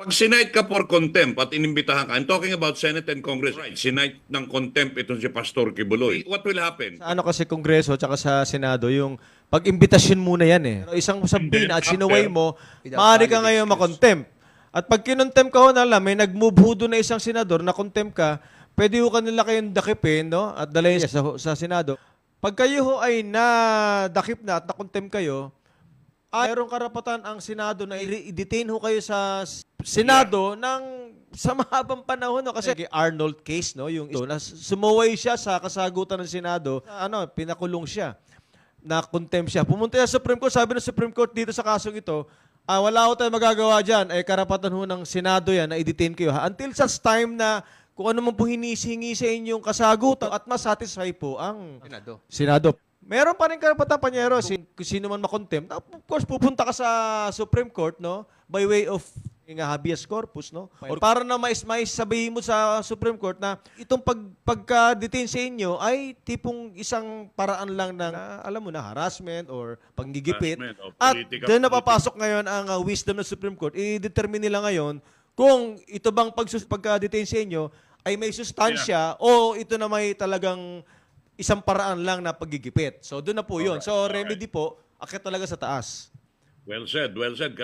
Pag sinight ka for contempt at inimbitahan ka, I'm talking about Senate and Congress. Right, sinight ng contempt itong si Pastor Kibuloy. What will happen? Sa ano kasi Kongreso tsaka sa Senado, yung pag-imbitasyon muna yan eh. Pero isang sabihin at sinuway mo, maaari ka ngayon makontempt. At pag kinontempt ka ho na lang, may nag-move ho doon na isang senador na contempt ka, pwede ho kanila kayong dakipin, no? At dalhin siya sa, sa Senado. Pag kayo ho ay nadakip na at na-contempt kayo, ay mayroong karapatan ang Senado na i-detain ho kayo sa Senado ng sa mahabang panahon no? Kasi kay Arnold case no? Yung ito na sumuway siya sa kasagutan ng Senado. Ano pinakulong siya. Na contempt siya. Pumunta siya sa Supreme Court. Sabi ng Supreme Court dito sa kasong ito ah, wala ho tayong magagawa diyan eh karapatan ho ng Senado yan na i-detain kayo ha? Until such time na kung ano man po hinisihingi sa inyong kasagutan at masatisfy po ang Senado. Senado. Meron pa rin karapatan, Panyero, si, kung sino man makontempt. Of course, pupunta ka sa Supreme Court, no? By way of nga habeas corpus, no? Or para na mais, mais sabihin mo sa Supreme Court na itong pag, pagka-detain sa inyo ay tipong isang paraan lang ng, ah, alam mo na, harassment or panggigipit. Harassment o At politika- doon napapasok ngayon ang ah, wisdom ng Supreme Court. I-determine nila ngayon kung ito bang pagsus- pagka-detain sa inyo ay may sustansya o ito na may talagang isang paraan lang na paggigipit. So doon na po 'yon. So remedy po, akit talaga sa taas. Well said, well said.